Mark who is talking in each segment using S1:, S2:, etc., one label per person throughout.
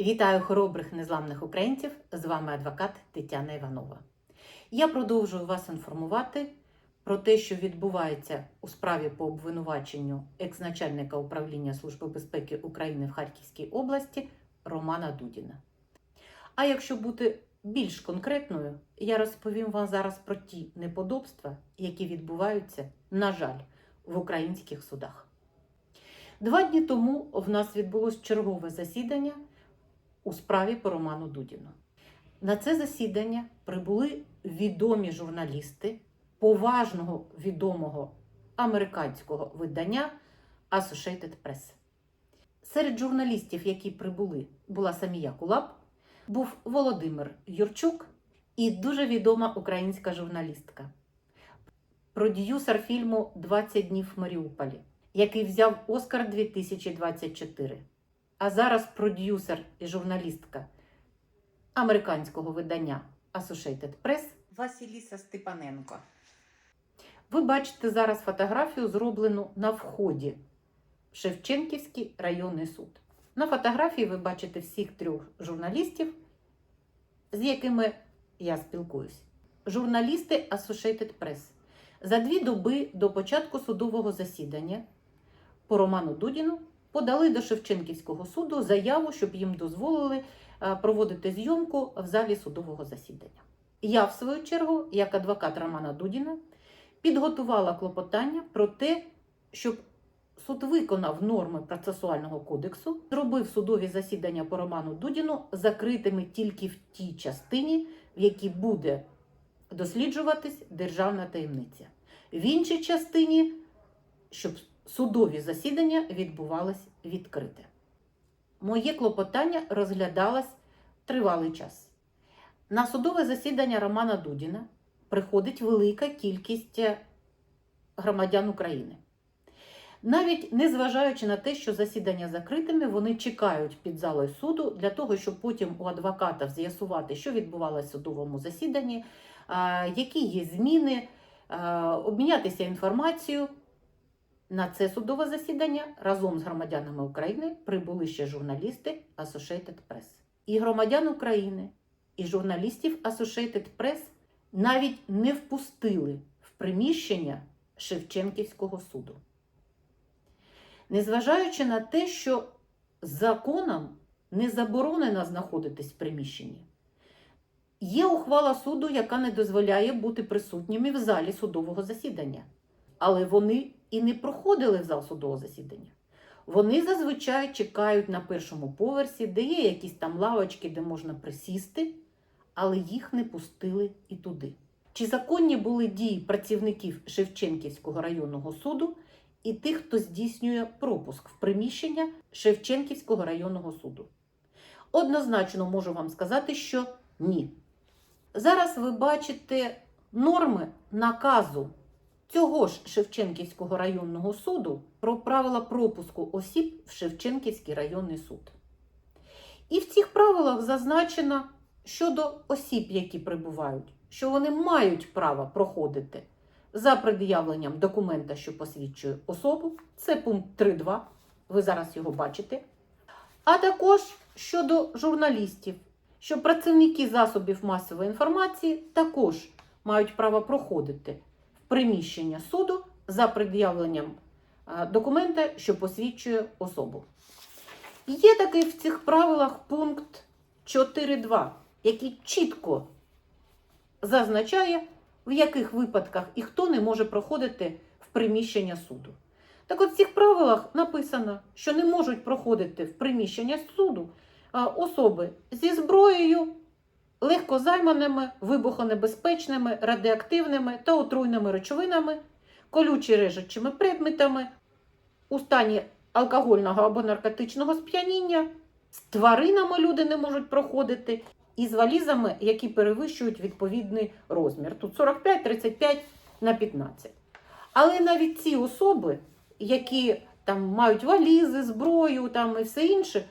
S1: Вітаю хоробрих незламних українців! З вами адвокат Тетяна Іванова. Я продовжую вас інформувати про те, що відбувається у справі по обвинуваченню екс-начальника управління Служби безпеки України в Харківській області Романа Дудіна. А якщо бути більш конкретною, я розповім вам зараз про ті неподобства, які відбуваються, на жаль, в українських судах. Два дні тому в нас відбулось чергове засідання у справі по Роману Дудіну. На це засідання прибули відомі журналісти поважного відомого американського видання Associated Press. Серед журналістів, які прибули, була Самія Кулап, був Володимир Юрчук і дуже відома українська журналістка, продюсер фільму «20 днів в Маріуполі, який взяв Оскар 2024 а зараз продюсер і журналістка американського видання Associated Press Василіса Степаненко. Ви бачите зараз фотографію, зроблену на вході в Шевченківський районний суд. На фотографії ви бачите всіх трьох журналістів, з якими я спілкуюсь. Журналісти Associated Press. За дві доби до початку судового засідання по Роману Дудіну подали до Шевченківського суду заяву, щоб їм дозволили е, проводити зйомку в залі судового засідання. Я, в свою чергу, як адвокат Романа Дудіна, підготувала клопотання про те, щоб суд виконав норми процесуального кодексу, зробив судові засідання по Роману Дудіну закритими тільки в тій частині, в якій буде досліджуватись державна таємниця. В іншій частині, щоб судові засідання відбувалось відкрите. Моє клопотання розглядалось тривалий час. На судове засідання Романа Дудіна приходить велика кількість громадян України. Навіть незважаючи на те, що засідання закритими, вони чекають під залою суду для того, щоб потім у адвоката з'ясувати, що відбувалося в судовому засіданні, які є зміни, обмінятися інформацією. На це судове засідання разом з громадянами України прибули ще журналісти Associated Press. І громадян України, і журналістів Associated Press навіть не впустили в приміщення Шевченківського суду. Незважаючи на те, що законом не заборонено знаходитись в приміщенні, є ухвала суду, яка не дозволяє бути присутніми в залі судового засідання. Але вони і не проходили в зал судового засідання. Вони зазвичай чекають на першому поверсі, де є якісь там лавочки, де можна присісти, але їх не пустили і туди. Чи законні були дії працівників Шевченківського районного суду і тих, хто здійснює пропуск в приміщення Шевченківського районного суду? Однозначно можу вам сказати, що ні. Зараз ви бачите норми наказу цього ж Шевченківського районного суду про правила пропуску осіб в Шевченківський районний суд. І в цих правилах зазначено щодо осіб, які прибувають, що вони мають право проходити за пред'явленням документа, що посвідчує особу. Це пункт 3.2, ви зараз його бачите. А також щодо журналістів, що працівники засобів масової інформації також мають право проходити приміщення суду за пред'явленням документа, що посвідчує особу. Є такий в цих правилах пункт 4.2, який чітко зазначає, в яких випадках і хто не може проходити в приміщення суду. Так от в цих правилах написано, що не можуть проходити в приміщення суду особи зі зброєю легкозайманими, вибухонебезпечними, радіоактивними та отруйними речовинами, колючі режучими предметами, у стані алкогольного або наркотичного сп'яніння, з тваринами люди не можуть проходити, і з валізами, які перевищують відповідний розмір. Тут 45, 35 на 15. Але навіть ці особи, які там мають валізи, зброю там і все інше.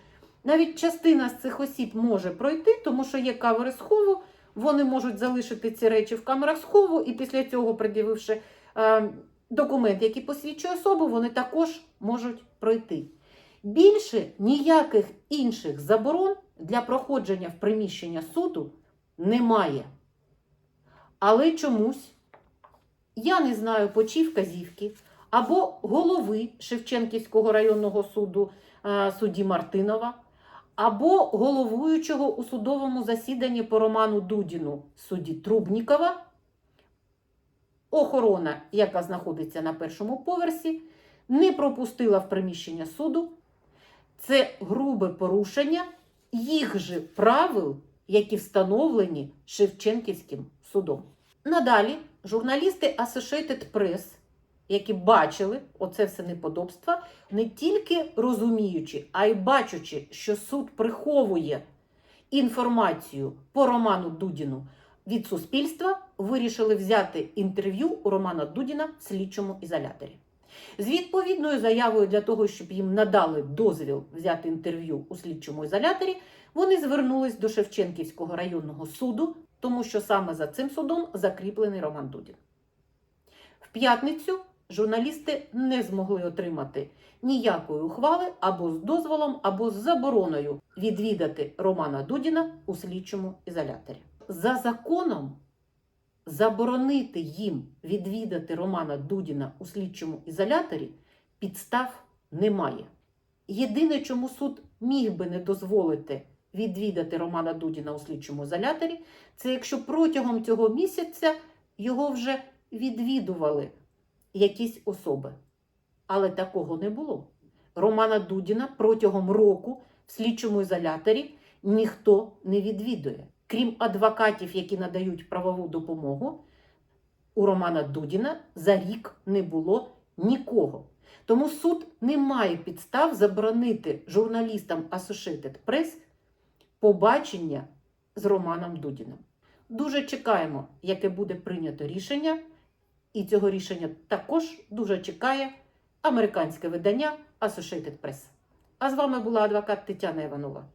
S1: Навіть частина з цих осіб може пройти, тому що є камери схову, вони можуть залишити ці речі в камерах схову, і після цього, пред'явивши е, документ, який посвідчує особу, вони також можуть пройти. Більше ніяких інших заборон для проходження в приміщення суду немає. Але чомусь, я не знаю по чій вказівки, або голови Шевченківського районного суду е, судді Мартинова, або головуючого у судовому засіданні по Роману Дудіну судді Трубнікова, охорона, яка знаходиться на першому поверсі, не пропустила в приміщення суду. Це грубе порушення їх же правил, які встановлені Шевченківським судом. Надалі журналісти Associated Press, які бачили оце все неподобство, не тільки розуміючи, а й бачачи, що суд приховує інформацію по Роману Дудіну від суспільства, вирішили взяти інтерв'ю у Романа Дудіна в слідчому ізоляторі. З відповідною заявою для того, щоб їм надали дозвіл взяти інтерв'ю у слідчому ізоляторі, вони звернулись до Шевченківського районного суду, тому що саме за цим судом закріплений Роман Дудін. В п'ятницю журналісти не змогли отримати ніякої ухвали або з дозволом, або з забороною відвідати Романа Дудіна у слідчому ізоляторі. За законом заборонити їм відвідати Романа Дудіна у слідчому ізоляторі підстав немає. Єдине, чому суд міг би не дозволити відвідати Романа Дудіна у слідчому ізоляторі, це якщо протягом цього місяця його вже відвідували якісь особи. Але такого не було. Романа Дудіна протягом року в слідчому ізоляторі ніхто не відвідує. Крім адвокатів, які надають правову допомогу, у Романа Дудіна за рік не було нікого. Тому суд не має підстав заборонити журналістам Associated Press побачення з Романом Дудіном. Дуже чекаємо, яке буде прийнято рішення, і цього рішення також дуже чекає американське видання Associated Press. А з вами була адвокат Тетяна Іванова.